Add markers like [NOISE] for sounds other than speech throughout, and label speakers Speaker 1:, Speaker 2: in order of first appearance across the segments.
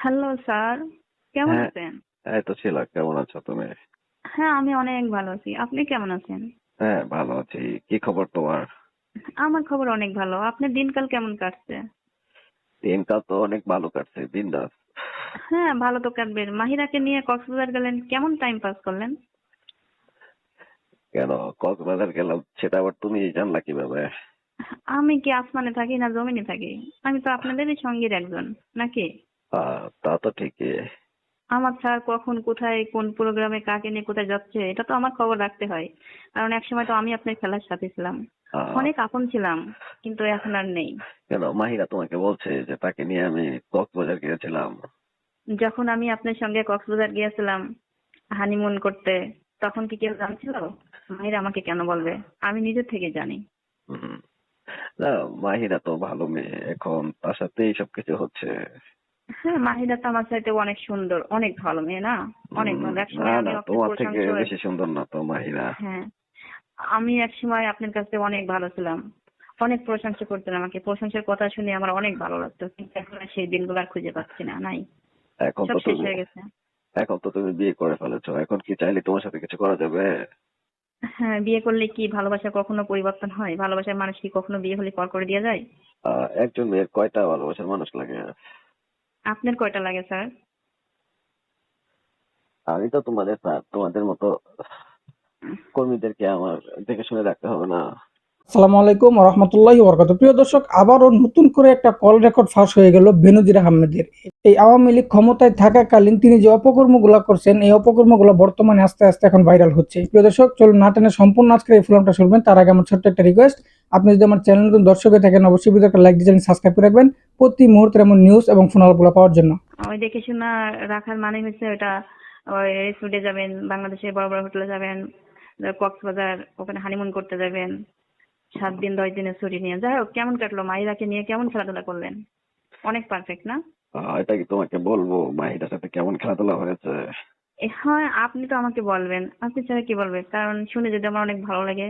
Speaker 1: Hello sir. কেমন
Speaker 2: হ্যাঁ।
Speaker 1: আছেন?
Speaker 2: এই তো ছিল কেমন আছো তুমি?
Speaker 1: হ্যাঁ আমি অনেক ভালো আছি। আপনি কেমন আছেন?
Speaker 2: হ্যাঁ ভালো আছি। কি খবর তোমার?
Speaker 1: আমার খবর অনেক ভালো। আপনার দিনকাল কেমন কাটছে?
Speaker 2: দিনকাল তো অনেক ভালো কাটছে বিন্দাস
Speaker 1: হ্যাঁ ভালো তো কাটবে। মাহিরাকে নিয়ে কক্সবাজার গেলেন কেমন টাইম পাস করলেন?
Speaker 2: কেন কক্সবাজার গেলাম সেটা আবার তুমি জানলা কীভাবে?
Speaker 1: আমি কি আসমানে থাকি না জমিনে থাকি? আমি তো আপনাদেরই সঙ্গীর একজন নাকি?
Speaker 2: তা তো ঠিকই।
Speaker 1: আমার স্যার কখন কোথায় কোন প্রোগ্রামে কাকে নিয়ে কোথায় যাচ্ছে এটা তো আমার খবর রাখতে হয়। কারণ এক সময় তো আমি আপনার খেলার সাথে ছিলাম। অনেক আপন ছিলাম কিন্তু এখন আর নেই।
Speaker 2: কেন? মাহিরা তোমাকে বলছে যে তাকে নিয়ে আমি কক্সবাজার গিয়েছিলাম।
Speaker 1: যখন আমি আপনার সঙ্গে কক্সবাজার গিয়েছিলাম হানিমুন করতে তখন কি কেউ জানছিল? মাহিরা আমাকে কেন বলবে? আমি নিজের থেকে জানি।
Speaker 2: না মাহিরা তো ভালো মেয়ে এখন তার সাথে এইসব কিছু হচ্ছে।
Speaker 1: হ্যাঁ মাহিরা তো আমার চাইতে অনেক সুন্দর অনেক ভালো মেয়ে না? অনেক ভালো। একসময় আমি
Speaker 2: তোমার থেকে বেশি সুন্দর না তো মাহিরা
Speaker 1: হ্যাঁ আমি এক সময় আপনার কাছে অনেক ভালো ছিলাম। অনেক প্রশংসা করতেন আমাকে। প্রশংসার কথা শুনে আমার অনেক ভালো লাগতো কিন্তু এখন সেই দিনগুলো আর খুঁজে পাচ্ছি না নাই?
Speaker 2: এখন তো
Speaker 1: শেষ হয়ে গেছে।
Speaker 2: এখন তো তুমি বিয়ে করে ফেলেছো। এখন কি চাইলে তোমার সাথে কিছু করা যাবে?
Speaker 1: হ্যাঁ বিয়ে করলে কি ভালোবাসা কখনো পরিবর্তন হয়? ভালোবাসার মানুষ কি কখনো বিয়ে হলে পর করে দিয়ে যায়?
Speaker 2: একজন মেয়ের কয়টা ভালোবাসার মানুষ লাগে?
Speaker 1: আপনার কয়টা লাগে স্যার?
Speaker 2: আমি তো তোমাদের স্যার তোমাদের মতো কর্মীদেরকে আমার দেখে শুনে রাখতে হবে না।
Speaker 3: আসসালামু আলাইকুম রহমতুল্লাহ বরকাত প্রিয় দর্শক, আবারও নতুন করে একটা কল রেকর্ড ফাঁস হয়ে গেল বেনজির আহমেদের। এই আওয়ামী লীগ ক্ষমতায় থাকাকালীন তিনি যে অপকর্মগুলো করছেন, এই অপকর্মগুলো বর্তমানে আস্তে আস্তে এখন ভাইরাল হচ্ছে। প্রিয় দর্শক, চলুন না টেনে সম্পূর্ণ আজকের এই ফিল্মটা শুনবেন। তার আগে আমার ছোট্ট একটা রিকোয়েস্ট আপনি যদি আমার চ্যানেল নতুন দর্শক থাকেন, অবশ্যই ভিডিওটা লাইক দিয়ে সাবস্ক্রাইব করে রাখবেন। প্রতি মুহূর্তের এমন নিউজ এবং ফোনালগুলো পাওয়ার জন্য।
Speaker 1: ওই দেখে শোনা রাখার মানে হচ্ছে ওটা রেস্টুরেন্টে যাবেন, বাংলাদেশের বড় বড় হোটেলে যাবেন কক্সবাজার, ওখানে হানিমুন করতে যাবেন। সাত দিন দশ দিনের ছুটি নিয়ে। যাই হোক কেমন কাটলো মাহিরাকে নিয়ে? কেমন খেলাধুলা করলেন? অনেক পারফেক্ট না?
Speaker 2: এটা কি তোমাকে বলব? মাহিরার সাথে কেমন খেলাধুলা হয়েছে?
Speaker 1: হ্যাঁ আপনি তো আমাকে বলবেন। আপনি ছাড়া কি বলবে? কারণ শুনে যদি আমার অনেক ভালো লাগে।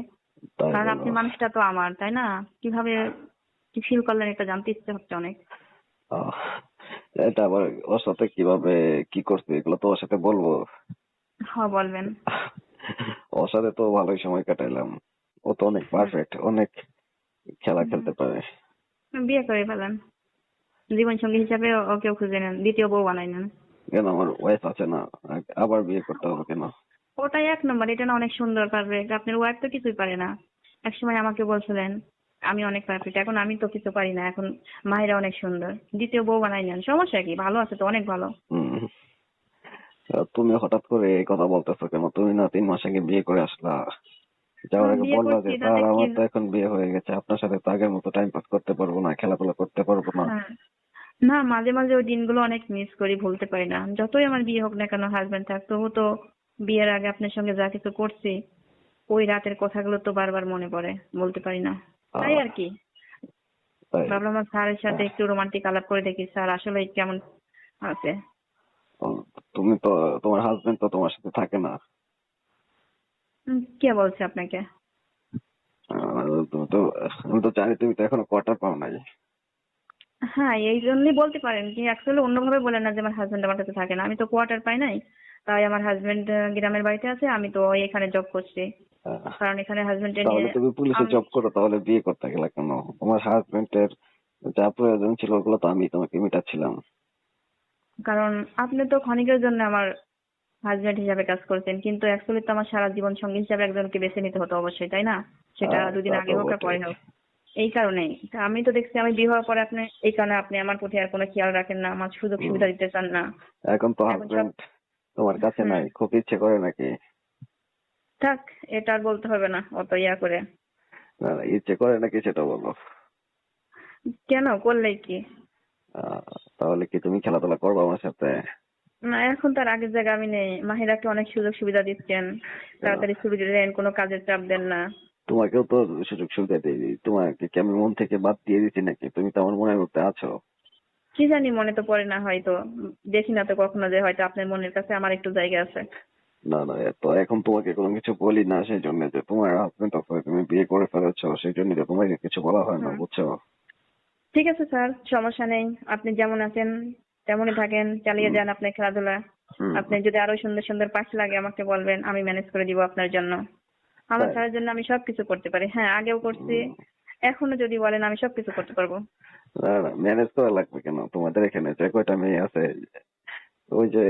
Speaker 1: কারণ আপনি মানুষটা তো আমার তাই না? কীভাবে কি ফিল করলেন এটা জানতে ইচ্ছে হচ্ছে অনেক।
Speaker 2: এটা আবার ওর সাথে কীভাবে কি করছে এগুলো তো ওর সাথে বলব।
Speaker 1: হ্যাঁ বলবেন।
Speaker 2: ওর সাথে তো ভালোই সময় কাটাইলাম। ও তো অনেক পারফেক্ট অনেক খেলা খেলতে পারে।
Speaker 1: বিয়ে করে ফেলেন। জীবন সঙ্গী হিসাবে ওকেও খুঁজে নেন দ্বিতীয় বউ বানাই নেন।
Speaker 2: কেন? আমার ওয়াইফ আছে না। আবার বিয়ে করতে হবে কেন?
Speaker 1: ওটাই এক নম্বর এটা না অনেক সুন্দর পারফেক্ট আপনার ওয়াইফ তো কিছুই পারে না। এক সময় আমাকে বলছিলেন আমি অনেক পারফেক্ট এখন আমি তো কিছু পারি না। এখন মাহিরা অনেক সুন্দর। দ্বিতীয় বউ বানাই নেন। সমস্যা কি? ভালো আছে তো অনেক ভালো।
Speaker 2: তুমি হঠাৎ করে এই কথা বলতেছো কেন? তুমি না তিন মাস আগে বিয়ে করে আসলা। যাওয়ার
Speaker 1: হ্যাঁ,
Speaker 2: আগে
Speaker 1: বিয়ে
Speaker 2: যে স্যার আমার তো এখন বিয়ে হয়ে গেছে। আপনার সাথে তো আগের মতো টাইম পাস করতে পারব না খেলাধুলা করতে পারব না।
Speaker 1: হ্যাঁ। না মাঝে মাঝে ওই দিনগুলো অনেক মিস করি ভুলতে পারি না। যতই আমার বিয়ে হোক না কেন হাজবেন্ড থাক তবু তো বিয়ের আগে আপনার সঙ্গে যা কিছু করছি ওই রাতের কথাগুলো তো বারবার মনে পড়ে বলতে পারি না। তাই আর কি। ভাবলাম আমার স্যারের সাথে একটু রোমান্টিক আলাপ করে দেখি স্যার আসলে কেমন আছে।
Speaker 2: তুমি তো তোমার হাজবেন্ড তো তোমার সাথে থাকে না।
Speaker 1: কে বলছে আপনাকে?
Speaker 2: তো আমি তো জানি তুমি তো এখনও কোয়ার্টার পাও নাই।
Speaker 1: হ্যাঁ এই জন্যই বলতে পারেন কি অ্যাকচুয়ালি অন্যভাবে বলেন না যে আমার হাজবেন্ড আমার কাছে থাকে না। আমি তো কোয়ার্টার পাই নাই তাই আমার হাজবেন্ড গ্রামের বাড়িতে আছে আমি তো এখানে জব করছি। কারণ এখানে হাজবেন্ডে
Speaker 2: তাহলে
Speaker 1: নিয়ে
Speaker 2: তুমি পুলিশে জব করো তাহলে বিয়ে করতে গেলে কেন তোমার হাজবেন্ডের যা প্রয়োজন ছিল ওগুলো তো আমি তোমাকে মিটাচ্ছিলাম।
Speaker 1: কারণ আপনি তো ক্ষণিকের জন্য আমার হাজবেন্ড হিসাবে কাজ করছেন কিন্তু অ্যাকচুয়ালি তো আমার সারা জীবন সঙ্গী হিসাবে একজনকে বেছে নিতে হতো অবশ্যই তাই না? সেটা
Speaker 2: হ্যাঁ,
Speaker 1: দুদিন আগে হোক আর পরে হোক। এই কারণেই। তা আমি তো দেখছি আমি বিয়ে হওয়ার পরে আপনি এই কারণে আপনি আমার প্রতি আর কোনো খেয়াল রাখেন না আমার সুযোগ সুবিধা দিতে চান না।
Speaker 2: এখন তো হাজবেন্ড তোমার কাছে নাই খুব ইচ্ছে করে নাকি?
Speaker 1: থাক এটা আর বলতে হবে না অত ইয়া করে।
Speaker 2: না না, ইচ্ছে করে নাকি সেটা বলো।
Speaker 1: কেন? করলেই কি?
Speaker 2: তাহলে কি তুমি খেলাধুলা করবে আমার সাথে?
Speaker 1: না এখন তার আগের জায়গা আমি নেই। মাহিরাকে অনেক সুযোগ সুবিধা দিচ্ছেন। তাড়াতাড়ি সুবিধা দেন কোনো কাজের চাপ দেন না।
Speaker 2: তোমাকেও তো সুযোগ সুবিধা দিই। তোমাকে কি আমি মন থেকে বাদ দিয়ে দিচ্ছি নাকি? তুমি তো আমার মনের মধ্যে আছো।
Speaker 1: কি জানি মনে তো পড়ে না হয়তো। দেখি না তো কখনো যে হয়তো আপনার মনের কাছে আমার একটু জায়গা আছে।
Speaker 2: না না তো এখন তোমাকে কোনো কিছু বলি না সেই জন্য যে তোমার হাজবেন্ড আছে তুমি বিয়ে করে ফেলেছো সেই জন্য তো তোমাকে কিছু বলা হয় না বুঝছ?
Speaker 1: ঠিক আছে স্যার সমস্যা নেই। আপনি যেমন আছেন তেমনই থাকেন চালিয়ে যান আপনার খেলাধুলা। আপনি যদি আরও সুন্দর সুন্দর পাশ লাগে আমাকে বলবেন আমি ম্যানেজ করে দিব আপনার জন্য। আমার? ছেলের জন্য আমি সবকিছু করতে পারি। হ্যাঁ আগেও করছি এখনও যদি বলেন আমি সবকিছু করতে পারব।
Speaker 2: না না ম্যানেজ করা লাগবে কেন? তোমাদের এখানে যে কয়টা মেয়ে আছে ওই যে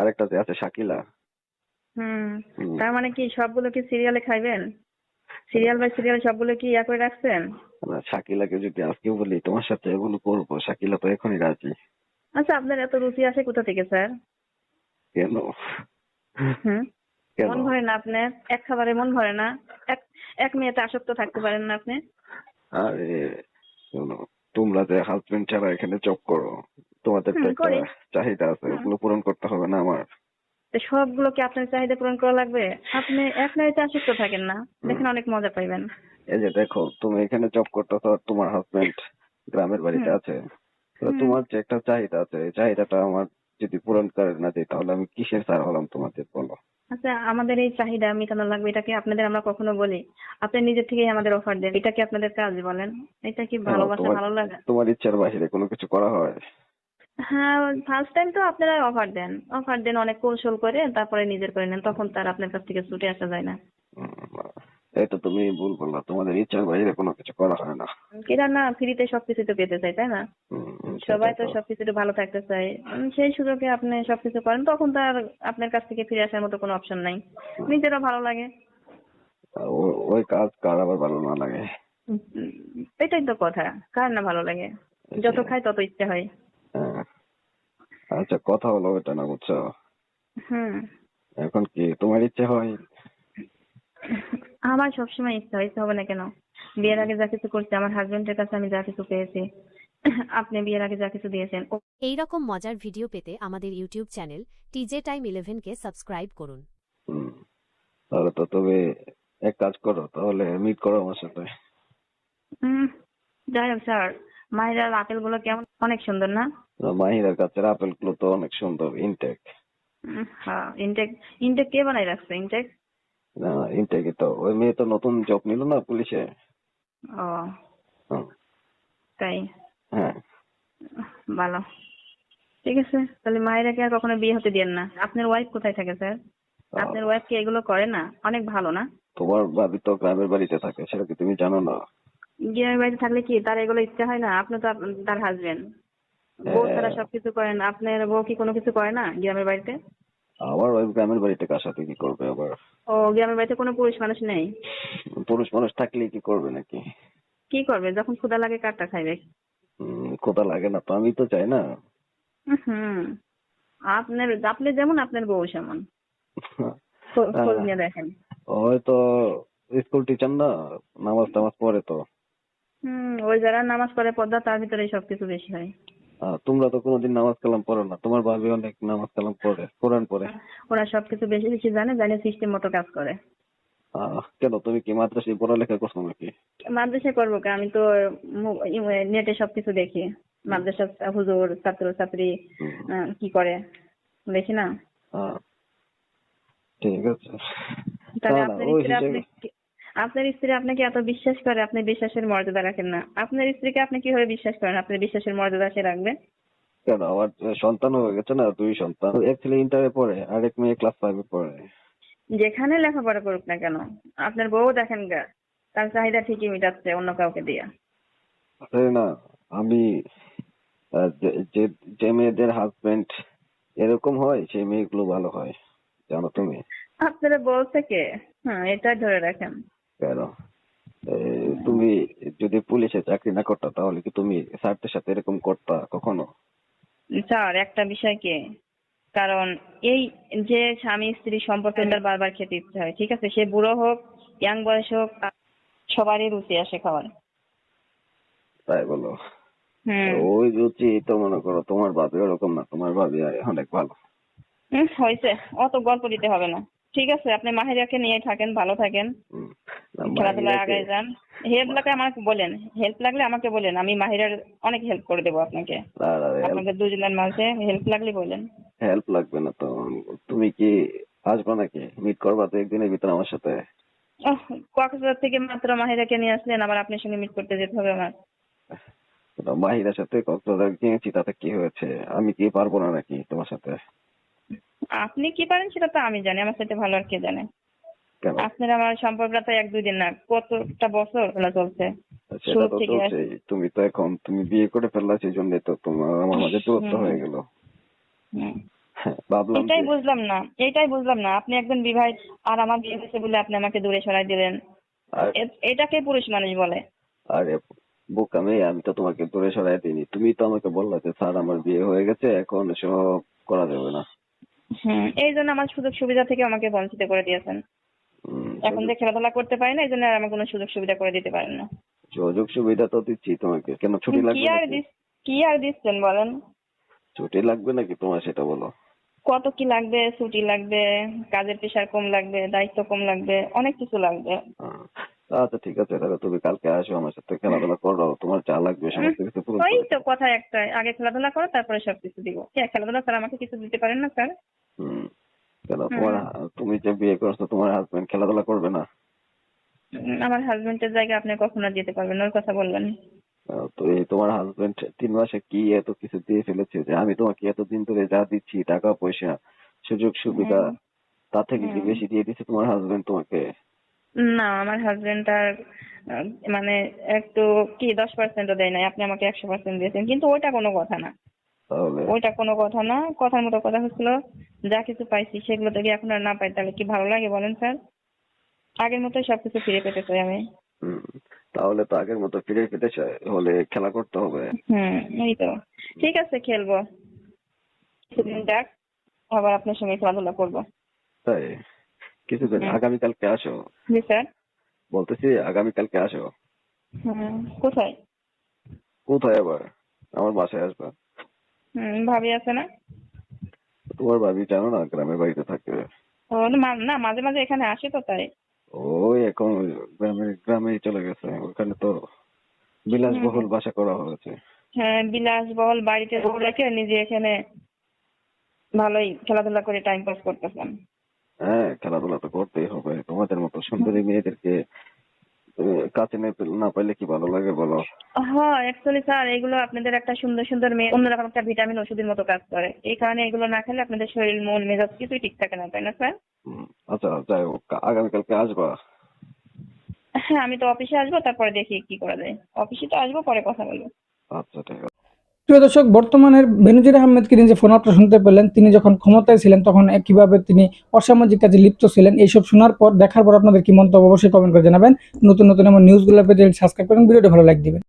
Speaker 2: আরেকটা যে আছে শাকিলা।
Speaker 1: হুম। তার মানে কি সবগুলো কি সিরিয়ালে খাইবেন? সিরিয়াল বাই সিরিয়াল সবগুলো কি ইয়া করে রাখছেন?
Speaker 2: শাকিলাকে যদি আজকে বলি তোমার সাথে এগুলো করব শাকিলা তো এখনই রাজি।
Speaker 1: আচ্ছা আপনার এত রুচি আসে কোথা থেকে স্যার?
Speaker 2: কেন?
Speaker 1: হুম? মন ভরে না আপনার এক খাবারে মন ভরে না। এক এক মেয়েতে আসক্ত থাকতে পারেন না আপনি।
Speaker 2: আরে শোনো, তোমরা যে হাজবেন্ড ছাড়া এখানে জব করো তোমাদের তো একটা চাহিদা আছে। ওগুলো পূরণ করতে হবে না আমার।
Speaker 1: সবগুলো কি আপনার চাহিদা পূরণ করা লাগবে? আপনি এক নারীতে আসক্ত থাকেন না। দেখেন অনেক মজা পাইবেন।
Speaker 2: এই যে দেখো তুমি এখানে জব করতেছো তোমার হাজবেন্ড গ্রামের বাড়িতে আছে। তোমার যে একটা চাহিদা আছে চাহিদাটা আমার যদি পূরণ করে না দিই তাহলে আমি কিসের স্যার হলাম তোমাদের বলো?
Speaker 1: আচ্ছা আমাদের এই চাহিদা মেটানো লাগবে এটা কি আপনাদের আমরা কখনো বলি? আপনি নিজের থেকেই আমাদের অফার দেন এটা কি আপনাদের কাজ বলেন? এটা কি ভালোবাসা
Speaker 2: তোমার-
Speaker 1: ভালো লাগে?
Speaker 2: তোমার ইচ্ছার বাইরে কোনো কিছু করা হয়?
Speaker 1: হ্যাঁ ফার্স্ট টাইম তো আপনারা অফার দেন। অফার দেন অনেক কৌশল করে তারপরে নিজের করে নেন তখন তার আপনার কাছ থেকে ছুটে আসা যায় না।
Speaker 2: তো তুমি ভুল বললা তোমাদের ইচ্ছার বাইরে কোনো কিছু করা হয় না
Speaker 1: কিরা না ফ্রিতে সবকিছু তো পেতে চাই তাই না? সবাই তো। সবকিছু ভালো থাকতে চায়। সেই সুযোগে আপনি সবকিছু করেন তখন তো আর আপনার কাছ থেকে ফিরে আসার মতো কোনো অপশন নাই। নিজেরও ভালো লাগে।
Speaker 2: ওই কাজ কার আবার ভালো না লাগে?
Speaker 1: এটাই তো কথা কার না ভালো লাগে? যত খাই তত ইচ্ছে হয়।
Speaker 2: হ্যাঁ। আচ্ছা কথা হলো এটা না বুঝছ?
Speaker 1: হুম।
Speaker 2: এখন কি তোমার ইচ্ছে হয়? [LAUGHS]
Speaker 1: আমার সবসময় ইচ্ছা হয় ইচ্ছা হবে না কেন? বিয়ের আগে যা কিছু করছি আমার হাজবেন্ডের কাছে আমি যা কিছু পেয়েছি আপনি বিয়ের আগে যা কিছু দিয়েছেন।
Speaker 4: এই রকম মজার ভিডিও পেতে আমাদের YouTube channel TJ time eleven কে সাবস্ক্রাইব করুন।
Speaker 2: তাহলে তো তুমি এক কাজ করো তাহলে মিট করো আমার সাথে।
Speaker 1: যাই হোক স্যার মায়ের আপেলগুলো কেমন? অনেক সুন্দর না?
Speaker 2: মাহিরার কাছে আপেলগুলো তো অনেক সুন্দর ইনটেক
Speaker 1: হ্যাঁ ইনটেক ইনটেক কে বানাই রাখছে ইনটেক
Speaker 2: ইনটেকই তো। ওই মেয়ে তো নতুন জব নিল না পুলিশে।
Speaker 1: ও। তাই?
Speaker 2: হ্যাঁ।
Speaker 1: ভালো। ঠিক আছে তাহলে মায়েরাকে আর কখনো বিয়ে হতে দিয়েন না। আপনার ওয়াইফ কোথায় থাকে স্যার আপনার ওয়াইফ কি এগুলো করে না? অনেক ভালো না?
Speaker 2: তোমার ভাবি তো গ্রামের বাড়িতে থাকে সেটা কি তুমি জানো না?
Speaker 1: গ্রামের বাড়িতে থাকলে কি তার এগুলো ইচ্ছা হয় না? আপনি তো তার হাজবেন্ড বউ ছাড়া
Speaker 2: হ্যাঁ।
Speaker 1: সবকিছু করেন। আপনার বউ কি কোনো কিছু করে না গ্রামের বাড়িতে?
Speaker 2: আমার ওই গ্রামের বাড়িতে সাথে কি করবে আবার?
Speaker 1: ও গ্রামের বাড়িতে কোনো পুরুষ মানুষ নেই?
Speaker 2: পুরুষ মানুষ থাকলে কি করবে নাকি?
Speaker 1: কি করবে? যখন ক্ষুধা লাগে কারটা খাইবে?
Speaker 2: কোথা লাগে না তো আমি তো চাই না।
Speaker 1: হুম। আপনার আপনি যেমন আপনার বউ সেমন। নিয়ে দেখেন।
Speaker 2: ওই তো স্কুল টিচার না নামাজ টামাজ পড়ে তো।
Speaker 1: হুম ওই যারা নামাজ পড়ে পর্দা তার ভিতরে সবকিছু বেশি হয়।
Speaker 2: তোমরা তো কোনোদিন নামাজ কালাম পড়ো না। তোমার ভাবি অনেক নামাজ কালাম পড়ে কোরআন পড়ে।
Speaker 1: ওরা সবকিছু বেশি বেশি জানে জানে সিস্টেম মতো কাজ করে।
Speaker 2: কেন? তুমি কি মাদ্রাসায় পড়ালেখা করছ নাকি?
Speaker 1: মাদ্রাসায় করব কি? আমি তো নেটে সবকিছু দেখি। মাদ্রাসা হুজুর ছাত্র ছাত্রী আহ, কি করে? দেখি না।
Speaker 2: আহ, ঠিক আছে।
Speaker 1: তাহলে আপনি আপনার স্ত্রী আপনাকে এত বিশ্বাস করে আপনি বিশ্বাসের মর্যাদা রাখেন না। আপনার স্ত্রীকে আপনি কীভাবে বিশ্বাস করেন? আপনার বিশ্বাসের মর্যাদা সে রাখবে?
Speaker 2: কেন? আমার সন্তান হয়ে গেছে না দুই সন্তান। এক ছেলে ইন্টারে পড়ে আর এক মেয়ে ক্লাস ফাইভে পড়ে।
Speaker 1: যেখানে লেখাপড়া করুক না কেন আপনার বউ দেখেন গা তার চাহিদা ঠিকই মিটাচ্ছে অন্য কাউকে দিয়ে।
Speaker 2: না আমি যে- যে মেয়েদের হাজবেন্ড এরকম হয় সেই মেয়েগুলো ভালো হয় জানো তুমি?
Speaker 1: আপনারা বলছে কে? হ্যাঁ এটাই ধরে রাখেন।
Speaker 2: কেন? তুমি যদি পুলিশে চাকরি না করতা তাহলে কি তুমি স্যারদের সাথে এরকম করতা কখনো?
Speaker 1: স্যার একটা বিষয় কি? কারণ এই যে স্বামী স্ত্রী সম্পর্ক তার বারবার খেতে ইচ্ছে হয় ঠিক আছে? সে বুড়ো হোক ইয়াং বয়স হোক সবারই রুচি আসে খাওয়ার।
Speaker 2: তাই বলো? ওই রুচি তো মনে করো তোমার ভাবি ওরকম না তোমার ভাবি অনেক ভালো।
Speaker 1: হুম, হয়েছে। অত গল্প দিতে হবে না। ঠিক আছে আপনি মাহিরাকে নিয়ে থাকেন ভালো থাকেন। খেলাধুলায় আগে যান। হেল্প লাগলে আমাকে বলেন। হেল্প লাগলে আমাকে বলেন। আমি মাহিরার অনেক হেল্প করে দেবো আপনাকে।
Speaker 2: না,
Speaker 1: দুজনের মাঝে হেল্প লাগলে বলেন।
Speaker 2: হেল্প লাগবে না তো। তুমি কি আসবে নাকি? মিট করবা তো একদিনের ভিতরে আমার সাথে।
Speaker 1: কক্সবাজার থেকে মাত্র মাহিরাকে নিয়ে আসলেন আবার আপনার সঙ্গে মিট করতে যেতে হবে আমার।
Speaker 2: মাহিরার সাথে কক্সবাজার গিয়েছি তাতে কি হয়েছে? আমি কি পারব না নাকি তোমার সাথে?
Speaker 1: আপনি কি পারেন সেটা তো আমি জানি আমার সাথে ভালো আর কে জানে। আপনার আমার সম্পর্কটা তো এক দুই দিন না কতটা বছর হলো চলছে?
Speaker 2: তুমি তো এখন তুমি বিয়ে করে ফেললা সেই জন্য তো তোমার আমার মাঝে দূরত্ব হয়ে গেল। হ্যাঁ,
Speaker 1: এটাই বুঝলাম না এটাই বুঝলাম না। আপনি একজন বিবাহিত আর আমার বিয়ে হয়েছে বলে আপনি আমাকে দূরে সরাই দিলেন। এটাকে পুরুষ মানুষ বলে।
Speaker 2: আরে বোকা মেয়ে আমি তো তোমাকে দূরে সরাই দিইনি। তুমি তো আমাকে বললা যে স্যার আমার বিয়ে হয়ে গেছে এখন সব করা যাবে না।
Speaker 1: হুম এই জন্য আমার সুযোগ সুবিধা থেকে আমাকে বঞ্চিত করে দিয়েছেন। এখন যে খেলাধুলা করতে পারি না এই জন্য আর আমার কোনো সুযোগ সুবিধা করে দিতে পারেন না।
Speaker 2: সুযোগ সুবিধা তো দিচ্ছি তোমাকে। কেন ছুটি লাগবে
Speaker 1: কি
Speaker 2: আর
Speaker 1: দিস কি আর দিচ্ছেন বলেন?
Speaker 2: ছুটি লাগবে নাকি তোমার সেটা বলো?
Speaker 1: কত কি লাগবে ছুটি লাগবে কাজের প্রেশার কম লাগবে দায়িত্ব কম লাগবে অনেক কিছু লাগবে।
Speaker 2: আহ, আচ্ছা ঠিক আছে তাহলে তুমি কালকে আসো আমার সাথে খেলাধুলা করো তোমার যা লাগবে সমস্ত কিছু পূরণ
Speaker 1: ওই তো কথা একটাই আগে খেলাধুলা করো তারপরে সবকিছু দিব। কে খেলাধুলা স্যার আমাকে কিছু দিতে পারেন না স্যার?
Speaker 2: হুম কেন? তোমার তুমি যে বিয়ে করছ তোমার হাজবেন্ড খেলাধুলা করবে না?
Speaker 1: আমার হাজবেন্ডের জায়গায় আপনি কখনো যেতে পারবেন না ওর কথা বলবেন।
Speaker 2: তো এই তোমার হাজবেন্ড তিন মাসে কি এত কিছু দিয়ে ফেলেছে যে আমি তোমাকে এতদিন ধরে যা দিচ্ছি টাকা পয়সা সুযোগ সুবিধা। তার থেকে কি বেশি দিয়ে দিচ্ছে তোমার হাজবেন্ড তোমাকে?
Speaker 1: না আমার হাজবেন্ড আর মানে একটু কি দশ পার্সেন্টও দেয় নাই আপনি আমাকে একশো পার্সেন্ট দিয়েছেন কিন্তু ওইটা কোনো কথা না।
Speaker 2: তাহলে।
Speaker 1: ওইটা কোনো কথা না কথার মতো কথা হচ্ছিল যা কিছু পাইছি সেগুলো যদি এখন আর না পাই তাহলে কি ভালো লাগে বলেন স্যার? আগের মতোই সবকিছু ফিরে পেতে চাই আমি।
Speaker 2: তাহলে তো আগের মতো ফিরে পেতে চাই হলে খেলা করতে হবে।
Speaker 1: হুম এই তো। ঠিক আছে খেলব। কিছুদিন যাক আবার আপনার সঙ্গে খেলাধুলা করব।
Speaker 2: তাই? কিছুদিন। আগামীকালকে আসো।
Speaker 1: জি স্যার।
Speaker 2: বলতেছি আগামীকালকে আসো।
Speaker 1: হুম কোথায়?
Speaker 2: কোথায় আবার? আমার বাসায় আসবা।
Speaker 1: হুম ভাবি আছে না?
Speaker 2: তোমার ভাবি জানো না গ্রামের বাড়িতে থাকে?
Speaker 1: ও না মাঝে মাঝে এখানে আসে তো তাই।
Speaker 2: ওই এখন গ্রামে গ্রামেই চলে গেছে। ওখানে তো বিলাসবহুল বাসা করা হয়েছে।
Speaker 1: হ্যাঁ বিলাসবহুল বাড়িতে বউ রেখে নিজে এখানে ভালোই খেলাধুলা করে টাইম পাস করতেছেন।
Speaker 2: হ্যাঁ খেলাধুলা তো করতেই হবে। তোমাদের মতো সুন্দরী মেয়েদেরকে কাছে না পাইলে কি ভালো লাগে বলো?
Speaker 1: হ্যাঁ অ্যাকচুয়ালি স্যার এগুলো আপনাদের একটা সুন্দর সুন্দর মেয়ে অন্যরকম একটা ভিটামিন ওষুধের মতো কাজ করে। এই কারণে এগুলো না খেলে আপনাদের শরীর মন মেজাজ কিছুই ঠিক থাকে না তাই না স্যার
Speaker 2: হুম, আচ্ছা যাই হোক আগামীকালকে আসবা?
Speaker 1: হ্যাঁ আমি তো অফিসে আসব তারপরে দেখি কি করা যায়। অফিসে তো আসব পরে কথা বলব।
Speaker 2: আচ্ছা ঠিক আছে।
Speaker 3: প্রিয় দর্শক, বর্তমানের বেনজির আহমেদকে নিয়ে যে ফোন আপনারা শুনতে পেলেন, তিনি যখন ক্ষমতায় ছিলেন, তখন কীভাবে তিনি অসামাজিক কাজে লিপ্ত ছিলেন। এইসব শোনার পর, দেখার পর আপনাদের কি মন্তব্য অবশ্যই কমেন্ট করে জানাবেন। নতুন নতুন এমন নিউজগুলো পেতে সাবস্ক্রাইব করেন, ভিডিওটা ভালো লাইক দিবেন।